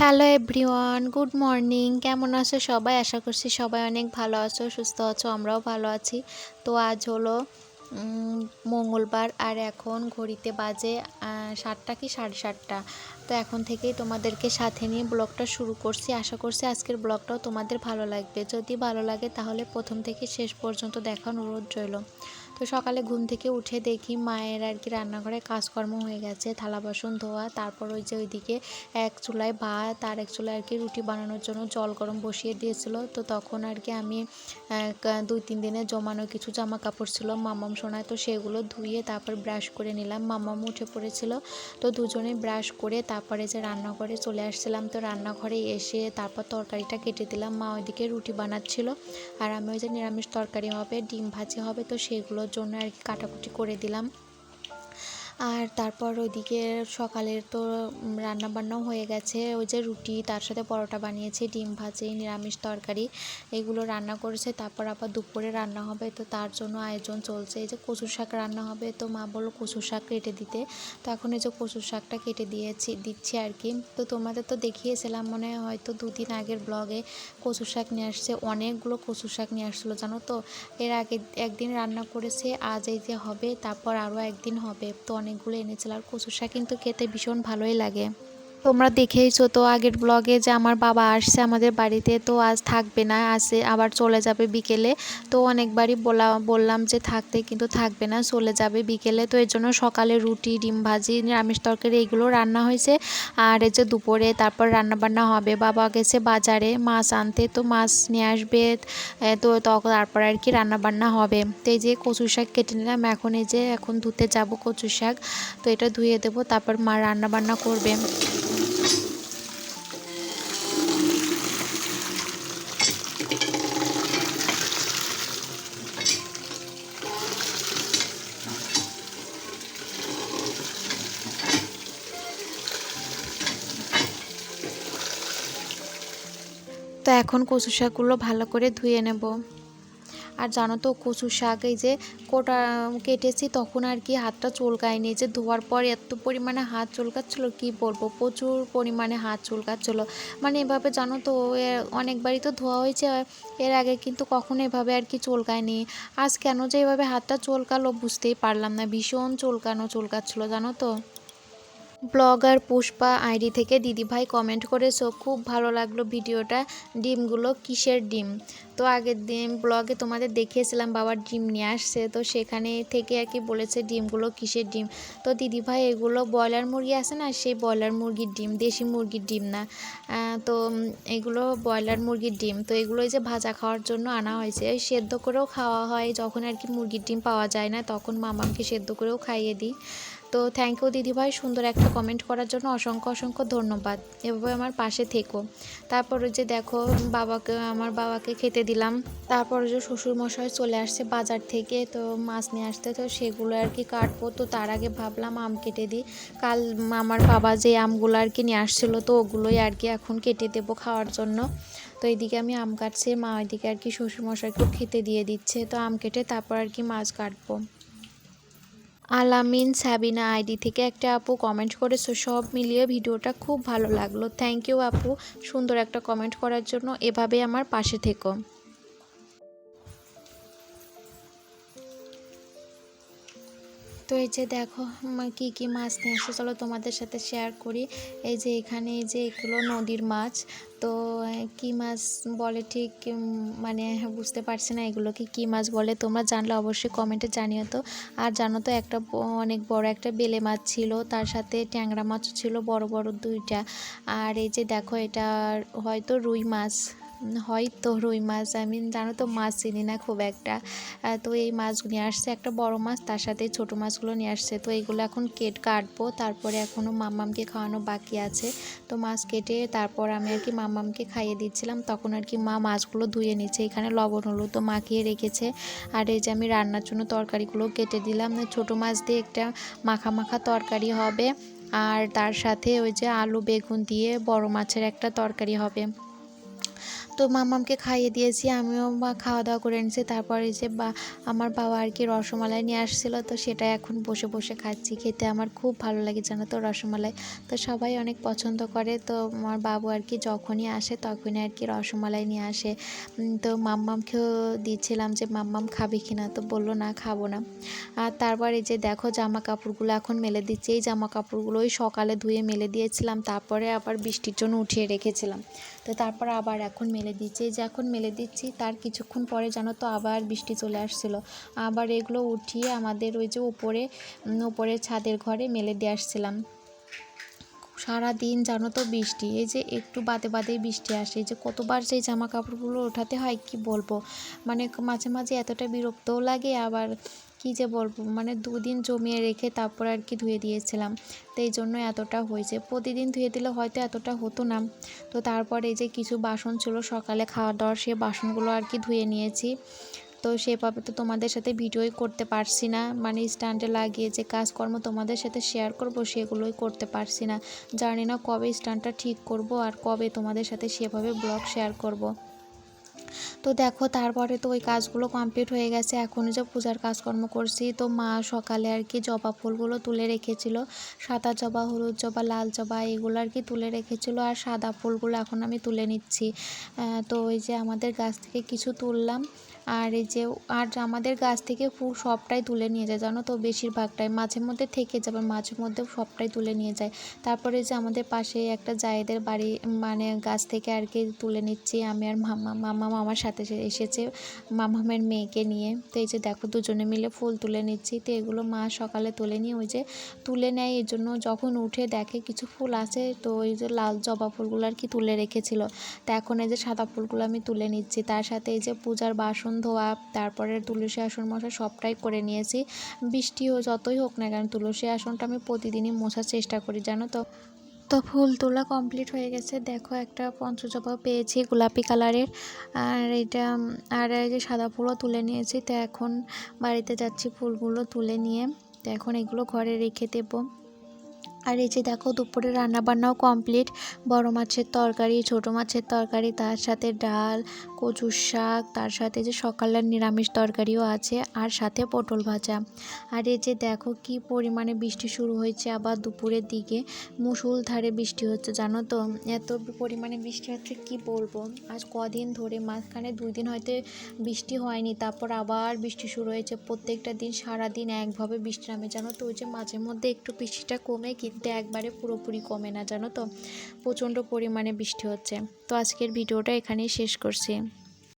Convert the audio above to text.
Hello everyone good morning কেমন আছো সবাই? আশা করছি সবাই অনেক ভালো আছো, সুস্থ আছো, আমরাও ভালো আছি। তো আজ হলো মঙ্গলবার আর এখন ঘড়িতে বাজে সাতটা কি সাড়ে সাতটা। তো এখন থেকেই তোমাদেরকে সাথে নিয়ে ব্লগটা শুরু করছি। আশা করছি আজকের ব্লগটাও তোমাদের ভালো লাগবে। যদি ভালো লাগে তাহলে প্রথম থেকে শেষ পর্যন্ত দেখার অনুরোধ রইল। তো সকালে ঘুম থেকে উঠে দেখি মায়ের আর কি রান্নাঘরে কাজকর্ম হয়ে গেছে, থালা বাসন ধোয়া, তারপর ওই যে ওইদিকে এক চুলায় ভাত আর এক চুলায় আর কি রুটি বানানোর জন্য জল গরম বসিয়ে দিয়েছিল। তো তখন আর কি আমি দুই, তিন দিনে জমানো কিছু জামা কাপড় ছিল, মামাম সোনায় তো সেগুলো ধুয়ে তারপর ব্রাশ করে নিলাম মামাম উঠে পড়েছিল। তো দুজনেই ব্রাশ করে তারপরে যে রান্নাঘরে চলে আসছিলাম, তো রান্নাঘরে এসে তারপর তরকারিটা কেটে দিলাম, মা ওইদিকে রুটি বানাচ্ছিল। আর আমি ওই যে নিরামিষ তরকারি হবে, ডিম ভাজি হবে, তো সেগুলোর জন্য আর কি কাটাকুটি করে দিলাম। আর তারপর ওইদিকে সকালের তো রান্না বান্নাও হয়ে গেছে। ওই যে রুটি, তার সাথে পরোটা বানিয়েছি, ডিম ভাজি, নিরামিষ তরকারি, এগুলো রান্না করেছে। তারপর আবার দুপুরে রান্না হবে, তো তার জন্য আয়োজন চলছে। এই যে কচু শাক রান্না হবে, তো মা বলল কচু শাক কেটে দিতে। তো এখন এই যে কচুর শাকটা কেটে দিয়েছি, দিচ্ছি আর কি। তো তোমাদের তো দেখিয়েছিলাম, মনে হয় হয়তো দুদিন আগের ব্লগে কচু শাক নিয়ে আসছে, অনেকগুলো কচু শাক নিয়ে আসছিল জানো তো? এর আগে একদিন রান্না করেছে, আজ এই যে হবে, তারপর আরও একদিন হবে। তো অনেকগুলো এনেছিল আর কচু শাক কিন্তু খেতে ভীষণ ভালোই লাগে। তোমরা দেখেইছো তো আগের ব্লগে যে আমার বাবা আসছে আমাদের বাড়িতে, তো আজ থাকবে না, আসে আবার চলে যাবে বিকেলে। তো অনেকবারই বলা, বললাম যে থাকতে কিন্তু থাকবে না, চলে যাবে বিকেলে। তো এর জন্য সকালে রুটি, ডিম ভাজি, নিরামিষ তরকারি এগুলো রান্না হয়েছে। আর এই যে দুপুরে তারপর রান্না বান্না হবে, বাবা গেছে বাজারে মাছ আনতে, তো মাছ নিয়ে আসবে তো তখন তারপর আর কি রান্না বান্না হবে। তো এই যে কচু শাক কেটে নিলাম, এখন এই যে এখন ধুতে যাব কচু শাক। তো এটা ধুয়ে দেবো, তারপর মা রান্না বান্না করবে। তো এখন কচু শাকগুলো ভালো করে ধুয়ে নেব। আর জানো তো কচু শাক, এই যে কোটা কেটেছি তখন আর কি হাতটা চুলকায়নি। যে ধোয়ার পর এত পরিমাণে হাত চুলকাচ্ছিল, কি বলব? প্রচুর পরিমাণে হাত চুলকাচ্ছিল। মানে এভাবে জানো তো অনেকবারই তো ধোয়া হয়েছে এর আগে কিন্তু কখনো এভাবে আর কি চুলকায়নি। আজ কেন যে এভাবে হাতটা চুলকালো বুঝতেই পারলাম না, ভীষণ চুলকানো চুলকাচ্ছিল, জানো তো? ব্লগার পুষ্পা আইডি থেকে দিদিভাই কমেন্ট করেছ, খুব ভালো লাগল ভিডিওটা। ডিমগুলো কিসের ডিম? তো আগের দিন ব্লগে তোমাদের দেখিয়েছিলাম বাবার ডিম নিয়ে আসছে, তো সেখানে থেকে আর কি বলেছে ডিমগুলো কিসের ডিম? তো দিদিভাই, এগুলো ব্রয়লার মুরগি আছে না, সেই ব্রয়লার মুরগির ডিম, দেশি মুরগির ডিম না। তো এগুলো ব্রয়লার মুরগির ডিম। তো এগুলো যে ভাজা খাওয়ার জন্য আনা হয়েছে সেদ্ধ করেও খাওয়া হয়, যখন আর কি মুরগির ডিম পাওয়া যায় না, তখন মামাকে সেদ্ধ করেও খাইয়ে দিই। তো থ্যাংক ইউ দিদিভাই, সুন্দর একটা কমেন্ট করার জন্য অসংখ্য অসংখ্য ধন্যবাদ। এভাবে আমার পাশে থেকো। তারপর যে দেখো, বাবাকে, আমার বাবাকে খেতে দিলাম। তারপর যে শ্বশুর মশাই চলে আসছে বাজার থেকে, তো মাছ নিয়ে আসতে, তো সেগুলো আর কি কাটবো। তো তার আগে ভাবলাম আম কেটে দিই। কাল আমার বাবা যে আমগুলো আর কি নিয়ে আসছিল, তো ওগুলোই আর কি এখন কেটে দেবো খাওয়ার জন্য। তো এইদিকে আমি আম কাটছি, মা ওইদিকে আর কি শ্বশুর মশাইকেও খেতে দিয়ে দিচ্ছে। তো আম কেটে তারপর আর কি মাছ কাটবো। আলামিন সাবিনা আইডি থেকে একটা আপু কমেন্ট করেছ, সব মিলিয়ে ভিডিওটা খুব ভালো লাগল। থ্যাংক ইউ আপু সুন্দর একটা কমেন্ট করার জন্য। এভাবে আমার পাশে থেকো। তো এই যে দেখো কি কি মাছ নিয়ে আসছে চলো তোমাদের সাথে শেয়ার করি। এই যে এখানে এই যে এগুলো নদীর মাছ, তো কি মাছ বলে ঠিক মানে বুঝতে পারছি না এগুলোকে কি মাছ বলে, তোমরা জানলে অবশ্যই কমেন্টে জানিও তো। আর জানো তো একটা অনেক বড় একটা বেলে মাছ ছিল, তার সাথে ট্যাংরা মাছও ছিল, বড় বড় দুইটা। আর এই যে দেখো, এটা হয়তো রুই মাছ। হয়তো রুই মাছ আমি জানো তো মাছ চিনি না খুব একটা। তো এই মাছ নিয়ে আসছে, একটা বড় মাছ, তার সাথে ছোট মাছগুলো নিয়ে আসছে। তো এইগুলো এখন কেট কাটবো, তারপরে এখনও মাম্মামকে খাওয়ানো বাকি আছে। তো মাছ কেটে তারপর আমি আর কি মাম্মামকে খাইয়ে দিচ্ছিলাম, তখন আর কি মা মাছগুলো ধুয়ে নিচ্ছে। এখানে লবণ, হলুদ তো মাখিয়ে রেখেছে। আর এই যে আমি রান্নার জন্য তরকারিগুলো কেটে দিলাম। ছোট মাছ দিয়ে একটা মাখা মাখা তরকারি হবে। আর তার সাথে ওই যে আলু, বেগুন দিয়ে বড় মাছের একটা তরকারি হবে। তো মামামকে খাইয়ে দিয়েছি, আমিও বা খাওয়া দাওয়া করে নিয়েছি তারপর যে বা, আমার বাবা আর কি রসমালাই নিয়ে আসছিল, তো সেটা এখন বসে বসে খাচ্ছি। খেতে আমার খুব ভালো লাগে, জানো তো রসমালাই। তো সবাই অনেক পছন্দ করে, তো আমার বাবু আর কি যখনই আসে তখনই আর কি রসমালাই নিয়ে আসে। তো মাম্মামকেও দিচ্ছিলাম যে মাম্মাম খাবে কি না? তো বলল, না, খাব না। আর তারপর এই যে দেখো জামা কাপড়গুলো এখন মেলে দিচ্ছি। এই জামা কাপড়গুলো ওই সকালে ধুয়ে মেলে দিয়েছিলাম, তারপরে আবার বৃষ্টির জন্য উঠিয়ে রেখেছিলাম। তো তারপর আবার এখন মেলে দিচ্ছি। যে এখন মেলে দিচ্ছি, তার কিছুক্ষণ পরে জানো তো আবার বৃষ্টি চলে আসছিল। আবার এগুলো উঠিয়ে আমাদের ওই যে উপরে উপরের উপরে ছাদের ঘরে মেলে দিয়ে আসছিলাম। সারা দিন জানো তো বৃষ্টি, এই যে একটু বাদে বাদেই বৃষ্টি আসে, এই যে কতবার সেই জামা কাপড়গুলো ওঠাতে হয় কি বলব? মানে মাঝে মাঝে এতটা বিরক্তও লাগে, আবার কি যে বলব মানে দুদিন জমিয়ে রেখে তারপর আর কি ধুয়ে দিয়েছিলাম, তো এই জন্য এতটা হয়েছে। প্রতিদিন ধুয়ে দিলে হয়তো এতটা হতো না, তো তারপর এই যে কিছু বাসন ছিল সকালে খাওয়া দাওয়ার, সে বাসনগুলো আর কি ধুয়ে নিয়েছি। তো সেভাবে তো তোমাদের সাথে ভিডিওই করতে পারছি না। মানে স্ট্যান্ডে লাগিয়ে যে কাজকর্ম তোমাদের সাথে শেয়ার করব সেগুলোই করতে পারছি না। জানি না কবে স্ট্যান্ডটা ঠিক করব আর কবে তোমাদের সাথে সেভাবে ব্লগ শেয়ার করব। তো দেখো তারপরে তো ওই কাজগুলো কমপ্লিট হয়ে গেছে। এখন যে পূজার কাজকর্ম করছি। তো মা সকালে আর কি জবা ফুলগুলো তুলে রেখেছিল। সাদা জবা, হলুদ জবা, লাল জবা এগুলো আর কি তুলে রেখেছিল আর সাদা ফুলগুলো এখন আমি তুলে নিচ্ছি। তো ওই যে আমাদের গাছ থেকে কিছু তুললাম। আর এই যে, আর আমাদের গাছ থেকে ফুল সবটাই তুলে নিয়ে যায়, জানো তো? বেশিরভাগটাই। মাঝে মধ্যে থেকে যাবে, মাঝে মধ্যে সবটাই তুলে নিয়ে যায়। তারপরে যে আমাদের পাশে একটা জায়েদের বাড়ি মানে গাছ থেকে আর কি তুলে নিচ্ছি আমি আর মামা। মামা মামার সাথে এসেছে, মামামের মেয়েকে নিয়ে। তো এই যে দেখো, দুজনে মিলে ফুল তুলে নিচ্ছি। তো এগুলো মা সকালে তুলে নিয়ে ওই যে তুলে নেয়। এই জন্য যখন উঠে দেখে কিছু ফুল আছে, তো ওই যে লাল জবা ফুলগুলো আর কি তুলে রেখেছিল। তো এখন এই যে সাদা ফুলগুলো আমি তুলে নিচ্ছি। তার সাথে এই যে পূজার বাসন ধোয়া, তারপরে তুলসী আসন মশা সবটাই করে নিয়েছি। বৃষ্টিও যতই হোক না কেন, তুলসী আসনটা আমি প্রতিদিনই মোছার চেষ্টা করি, জানো তো। তো ফুল তোলা কমপ্লিট হয়ে গেছে। দেখো একটা পঞ্চজবা পেয়েছি গোলাপি কালারের। আর এটা আর এই যে সাদা ফুলও তুলে নিয়েছি। তো এখন বাড়িতে যাচ্ছি ফুলগুলো তুলে নিয়ে। তো এখন এগুলো ঘরে রেখে দেবো। আর এই যে দেখো, দুপুরে রান্নাবান্নাও কমপ্লিট বড় মাছের তরকারি, ছোট মাছের তরকারি, তার সাথে ডাল, কচুর শাক, তার সাথে যে সকালের নিরামিষ তরকারিও আছে, আর সাথে পটল ভাজা। আর এই যে দেখো, কি পরিমাণে বৃষ্টি শুরু হয়েছে আবার দুপুরের দিকে। মুষলধারে বৃষ্টি হচ্ছে, জানো তো? এত পরিমাণে বৃষ্টি হচ্ছে, কি বলব? আজ কদিন ধরে মাঝখানে দুই দিন হয়তো বৃষ্টি হয়নি, তারপর আবার বৃষ্টি শুরু হয়েছে। প্রত্যেকটা দিন, সারাদিন একভাবে বৃষ্টি নামে, জানো তো? ওই যে মাঝে মধ্যে একটু বৃষ্টিটা কমে, কিন্তু একবারে পুরোপুরি কমে না, জানো তো? প্রচণ্ড পরিমাণে বৃষ্টি হচ্ছে। তো আজকের ভিডিওটা এখানেই শেষ করছি।